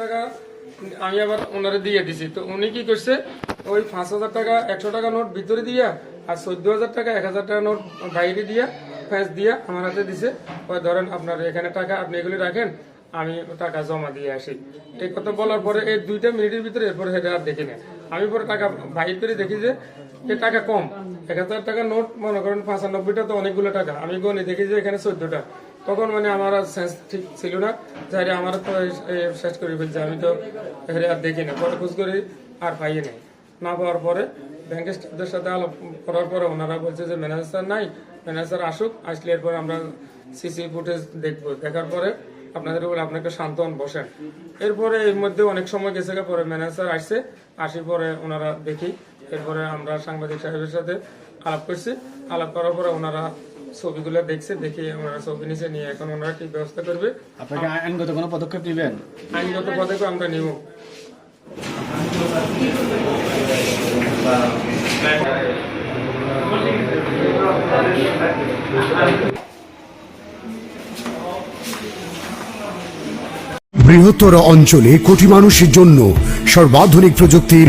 টাকা আমি আবার ওনারে দিয়ে দিছি। তো উনি কি করছে, ওই পাঁচ হাজার টাকা, একশো টাকা নোট ভিতরে দিয়া আর চোদ্দ হাজার টাকা, এক হাজার টাকা নোট বাইরে দিয়া ফ্যাঁস দিয়া আমার হাতে দিছে। ওই ধরেন আপনার এখানে টাকা, আপনি এগুলি রাখেন, আমি টাকা জমা দিয়ে আসি। এই কথা বলার পরে এই দুইটা মিনিটের ভিতরে এরপরে সেটা আর দেখি না। আমি পরে টাকা বাইর করে দেখি যে, এ টাকা কম। এক হাজার টাকা নোট, মনে করেন পঁচানব্বইটা তো অনেকগুলো টাকা। আমি গনে দেখি যে এখানে চোদ্দটা। তখন মানে আমার সেন্স ঠিক ছিল না। যাই আমার তো শেষ করে ফেলছে। আমি তো হেরে আর দেখি না পরে খোঁজ করি, আর পাই নাই। না পাওয়ার পরে ব্যাংকের স্টাফদের সাথে আলাপ করার পরে ওনারা বলছে যে ম্যানেজার নাই ম্যানেজার আসুক। আসলে এরপর আমরা সিসি ফুটেজ দেখব। দেখার পরে আপনাদের উপর আপনাকে শান্ত হন বসেন। এরপরে এর মধ্যে অনেক সময় গেছে পরে ম্যানেজার আসছে। আসি পরে ওনারা দেখি। এরপরে আমরা সাংবাদিক সাহেবের সাথে আলাপ করছি। আলাপ করার পরে ওনারা ছবিগুলো দেখছে দেখে ওনারা ছবি নিচে নিয়ে এখন ওনারা কি ব্যবস্থা করবে? আপনাকে আইনগত কোনো পদক্ষেপ নেবেন? আইনগত পদক্ষেপ আমরা নিব। বৃহত্তর অঞ্চলে কোটি মানুষের জন্য সর্বাধুনিক প্রযুক্তির